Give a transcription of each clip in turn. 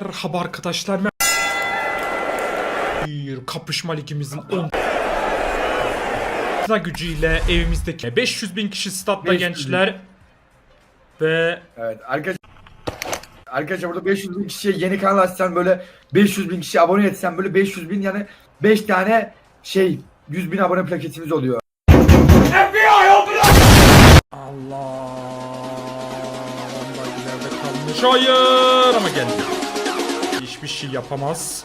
Merhaba arkadaşlar. mer- Bir kapışma ligimizin 10 gücüyle evimizdeki 500 bin kişi statta 500 bin. gençler ve Evet arkadaşlar. Arkadaşlar burada 500 bin kişiye yeni kanal açsan böyle 500 bin kişi abone etsen böyle 500 bin yani 5 tane şey 100 bin abone plaketimiz oluyor. Allah Vallahi ileride kalmış. Hayır ama geldi. Hiçbir şey yapamaz.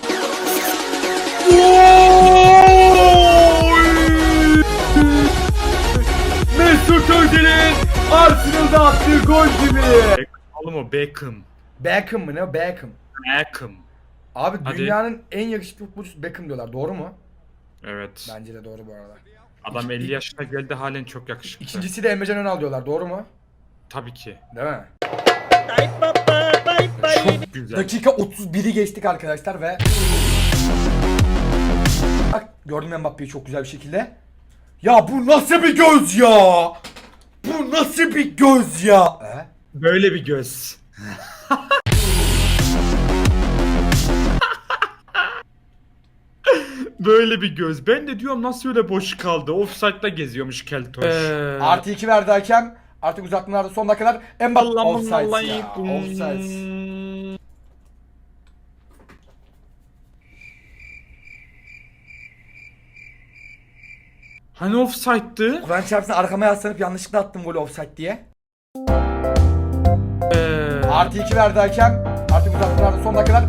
Mesut Özil'in Arsenal'da attığı gol gibi. Oğlum o Beckham. Beckham mı ne Beckham? Beckham. Abi Hadi. dünyanın en yakışıklı futbolcusu Beckham diyorlar doğru mu? Evet. Bence de doğru bu arada. Adam 50 yaşına geldi halen çok yakışıklı. İkincisi de Emrecan Önal diyorlar doğru mu? Tabii ki. Değil mi? Çok güzel. Dakika 31'i geçtik arkadaşlar ve Bak gördüm Mbappe'yi çok güzel bir şekilde. Ya bu nasıl bir göz ya? Bu nasıl bir göz ya? E? Böyle bir göz. Böyle bir göz. Ben de diyorum nasıl öyle boş kaldı. Offside'da geziyormuş Keltoş. Ee, Artı 2 verdi hakem. Artık uzatmalarda son dakikalar Mbappe offside ya. Offside. Hani offside'dı? Kur'an çarpsın arkama yaslanıp yanlışlıkla attım golü offside diye. Ee, Artı 2 verdi hakem. Artık uzatmalarda son dakikalar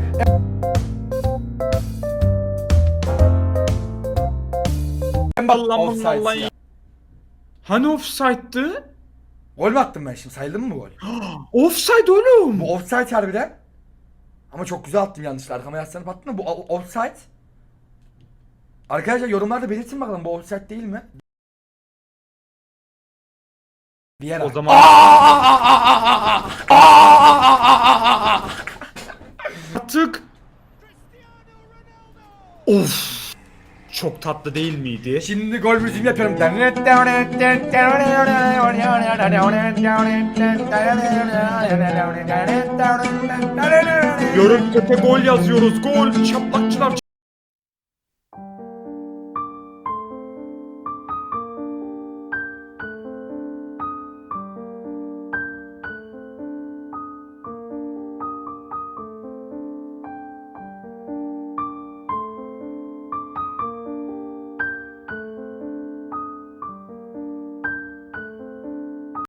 Allah'ım Allah'ım. Hani offside'dı? Gol mü attım ben şimdi? Sayıldı mı bu gol? Offside oğlum. Bu offside harbiden. Ama çok güzel attım yanlışlıkla. Arkama yaslanıp attım da bu offside. Arkadaşlar yorumlarda belirtin bakalım bu offside değil mi? Diğer O zaman artık Of. Çok tatlı değil miydi? Şimdi gol müziğimi yapıyorum. Görüntüde gol yazıyoruz. Gol. Çaplakçılar